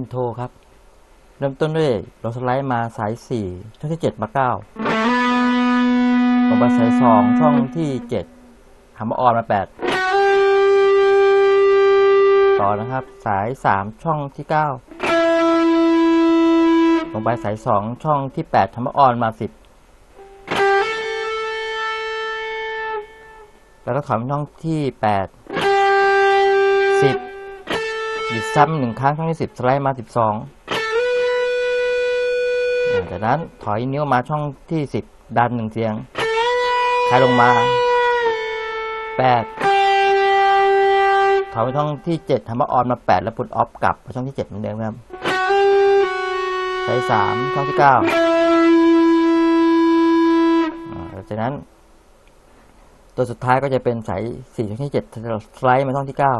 ินโทรครับ เริ่มต้นด้วยเรสไลด์มาสายสี่ช่องที่เจ็ดมาเก้าลงมาสายสองช่องที่เจ็ดหามาออนมาแปดต่อนะครับ สายสามช่องที่เก้าลงไปสายสองช่องที่แปดทำมาออนมาสิบแล้วก็ถอยมาช่องที่แปด หยุดซ้ำหนึ่งครั้งช่องที่สิบสไลด์มาสิบสองจากนั้นถอยนิ้วมาช่องที่สิบดันหนึ่งเสียงคลายลงมาแปดถอยไปช่องที่เจ็ดทำมาออนมาแปดแล้วพุทออฟกลับไปช่องที่เจ็ดเหมือนเดิมครับสายสามช่องที่เก้าจากนั้น ตัวสุดท้ายก็จะเป็นสายสี่ช่องที่เจ็ดสไลด์มาช่องที่เก้า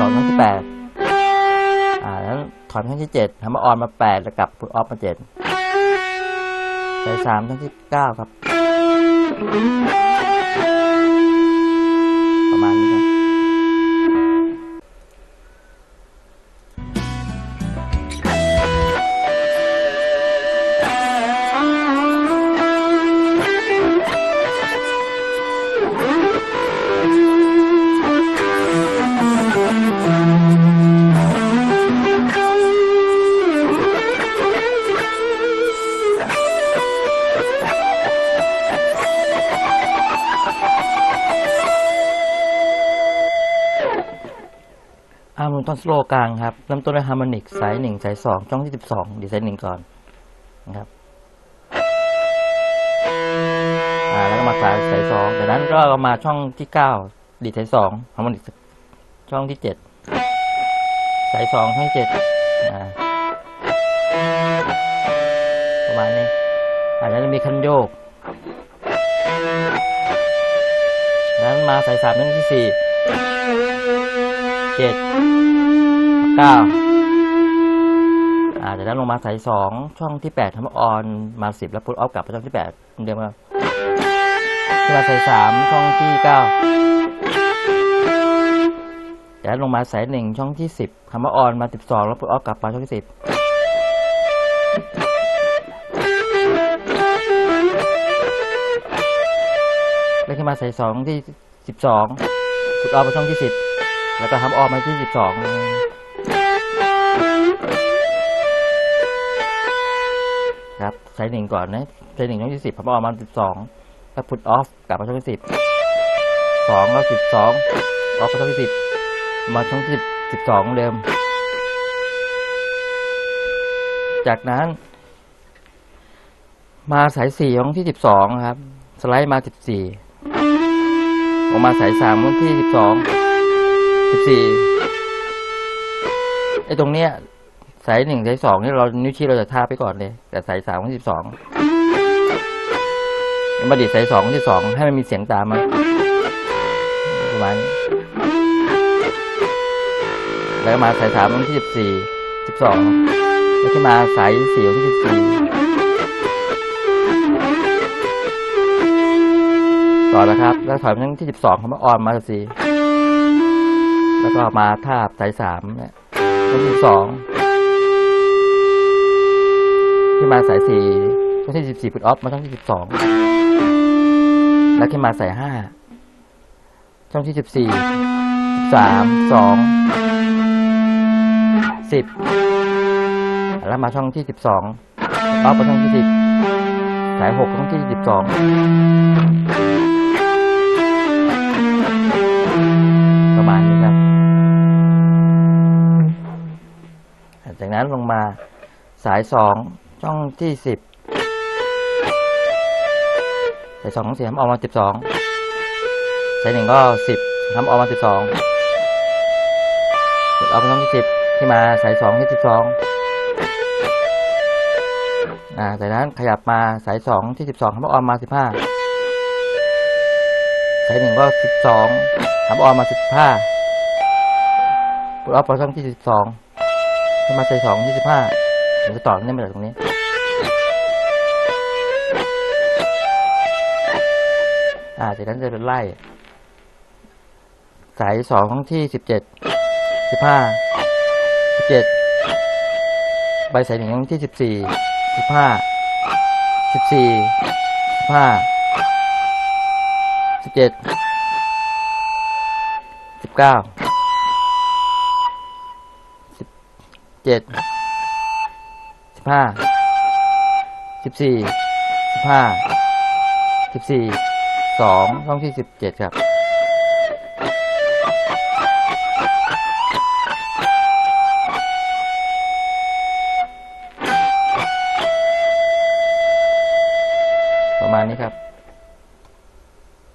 สองทั้งที่แปดอ่าแล้วถอนช่องที่เจ็ดทำมาออนมาแปดแล้วกลับพุทออฟมาเจ็ดใส่สามทั้งที่เก้าครับ ฮาร์โมนต้นสโลกลางครับเริ่มต้นด้วยฮาร์โมนิกสายหนึ่งสายสองช่องที่สิบสองดีไซน์หนึ่งก่อนนะครับอ่าแล้วก็มาสายสายสองจากนั้นก็มาช่องที่เก้าดีดสายสองฮาร์โมนิกช่องที่เจ็ดสายสองช่องเจ็ดอ่าประมาณนี้อาจจะมีคันโยกจากนั้นมาสายสามช่องที่สี่ เจ็ดเก้าอ่าจากนั้นลงมาสายสองช่องที่แปดทำออนมาสิบแล้วพุทออฟกลับไปช่องที่แปดเหมือนเดิมครับขึ้นมาสายสามช่องที่เก้าจากนั้นลงมาสายหนึ่งช่องที่สิบคำออนมาสิบสองแล้วพุทออฟกลับมาช่องที่สิบแล้วขึ้นมาสายสองที่สิบสองพุทออฟไปช่องที่สิบ แล้วก็ทำออกมาที่สิบสองครับใช้หนึ่งก่อนนะใช้หนึ่งช่องที่สิบทำออกมาสิบสองแล้วพุทออฟกลับมาช่องที่สิบสองแล้วสิบสองออฟมาช่องที่สิบมาช่องที่สิบสองเดิม จากนั้น มาสายสี่ช่องที่สิบสองครับ สไลด์มาสิบสี่ออกมาสายสามช่องที่สิบสอง สิบสี่ไอ้ตรงเนี้ย สายหนึ่งสายสองนี่เรานิ้วชี้เราจะทาไปก่อนเลย แต่สายสามกับสิบสองมาดิดสายสองที่สองให้มันมีเสียงตามมาประมาณนี้แล้วมาสายสามที่สิบสี่สิบสองแล้วก็มาสายสี่ที่สิบสี่ต่อแล้วครับ แล้วถอยมาที่สิบสองคำว่าออนมาสี่ แล้วก็มาทาบสายสามเนี่ยช่องที่สองที่มาสายสี่ช่องที่สิบสี่พุทออฟมาช่องที่สิบสองแล้วที่มาสายห้าช่องที่สิบสี่สามสองสิบแล้วมาช่องที่สิบสองออฟมาช่องที่สิบสายหกช่องที่สิบสอง มา สายสองช่องที่สิบสายสองของสี่ทำออกมาสิบสองสายหนึ่งก็สิบทำออกมาสิบสองเอาไปช่องที่สิบที่มาสายสองที่สิบสองอ่าจากนั้นขยับมาสายสองที่สิบสองทำออกมาสิบห้าสายหนึ่งก็สิบสองทำออกมาสิบห้าปุดออฟไปช่องที่สิบสอง มาใส่สองยี่สิบห้าเดี๋ยวจะต่อเนี่ยมาจากตรงนี้ อ่าจากนั้นจะเป็นไล่ สายสองที่สิบเจ็ดสิบห้าสิบเจ็ดใบสายหนึ่งช่องที่สิบสี่สิบห้าสิบสี่สิบห้าสิบเจ็ดสิบเก้าสิบ เจ็ดสิบห้าสิบสี่สิบห้าสิบสี่สองช่องที่สิบเจ็ดครับ